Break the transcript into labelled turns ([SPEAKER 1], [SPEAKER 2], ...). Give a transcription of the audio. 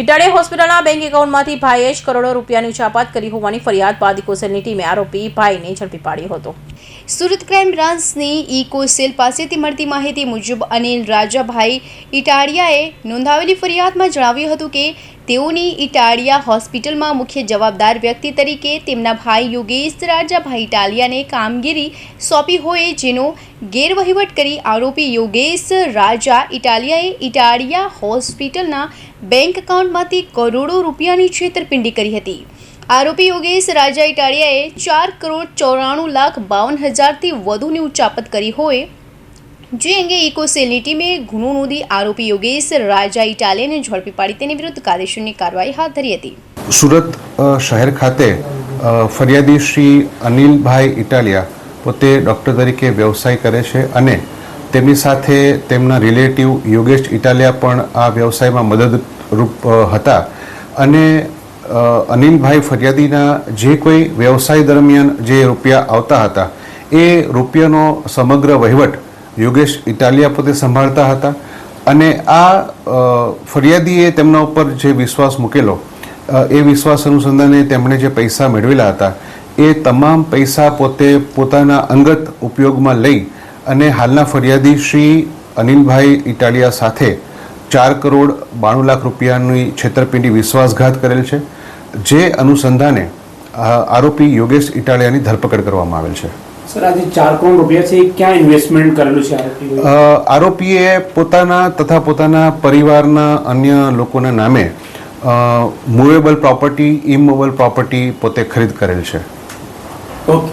[SPEAKER 1] ઇટાલિયા હોસ્પિટલના બેંક એકાઉન્ટમાંથી ભાઈએ જ કરોડો રૂપિયાની ઉચાપત કરી હોવાની ફરિયાદ બાદ કોસેલની ટીમે આરોપી ભાઈને ઝડપી પાડ્યો હતો.
[SPEAKER 2] સુરત ક્રાઇમ બ્રાન્ચની ઇકો સેલ પાસેથી મળતી માહિતી મુજબ અનિલ રાજાભાઈ ઇટાડિયાએ નોંધાવેલી ફરિયાદમાં જણાવ્યું હતું કે તેઓની ઇટાડિયા હોસ્પિટલમાં મુખ્ય જવાબદાર વ્યક્તિ તરીકે તેમના ભાઈ યોગેશ રાજાભાઈ ઇટાલિયાને કામગીરી સોંપી હોય જેનો ગેરવહીવટ કરી આરોપી યોગેશ રાજા ઇટાલિયાએ ઇટાડિયા હોસ્પિટલના બેંક એકાઉન્ટમાંથી કરોડો રૂપિયાની છેતરપિંડી કરી હતી. આરોપી યોગેશ રાજા ઇટાલિયાએ ચાર કરોડ ચોરાણું લાખ બાવન હજારથી વધુની ઉચાપત કરી હોય. જે અંગે ઇકોસેલની ટીમે ગુનો નોંધી આરોપી યોગેશ રાજા ઇટાલિયાને ઝડપી પાડી તેની વિરુદ્ધ કાયદેસરની કાર્યવાહી હાથ ધરી હતી.
[SPEAKER 3] સુરત શહેર ખાતે ફરિયાદી શ્રી અનિલભાઈ ઇટાલિયા પોતે ડૉક્ટર તરીકે વ્યવસાય કરે છે અને તેમની સાથે તેમના રિલેટિવ યોગેશ ઇટાલિયા પણ આ વ્યવસાયમાં મદદરૂપ હતા. અને અનિલભાઈ ફરિયાદીના જે કોઈ વ્યવસાય દરમિયાન જે રૂપિયા આવતા હતા, એ રૂપિયાનો સમગ્ર વહીવટ યોગેશ ઇટાલિયા પોતે સંભાળતા હતા અને આ ફરિયાદીએ તેમના ઉપર જે વિશ્વાસ મૂકેલો એ વિશ્વાસ અનુસંધાને તેમણે જે પૈસા મેળવેલા હતા, એ તમામ પૈસા પોતે પોતાના અંગત ઉપયોગમાં લઈ અને હાલના ફરિયાદી શ્રી અનિલભાઈ ઇટાલિયા સાથે ચાર કરોડ બાણું લાખ રૂપિયાની છેતરપિંડી વિશ્વાસઘાત કરેલ છે જે અનુસંધાને આરોપી યોગેશ ઇટાલિયાની ધરપકડ કરવામાં આવેલ છે.
[SPEAKER 4] સર આજે ચાર કરોડ રૂપિયા છે ક્યાં ઇન્વેસ્ટમેન્ટ કરેલું છે
[SPEAKER 3] આરોપીએ પોતાના તથા પોતાના પરિવારના અન્ય લોકોના નામે મૂવેબલ પ્રોપર્ટી ઇમૂવેબલ પ્રોપર્ટી પોતે ખરીદ કરેલ છે.
[SPEAKER 4] ઓકે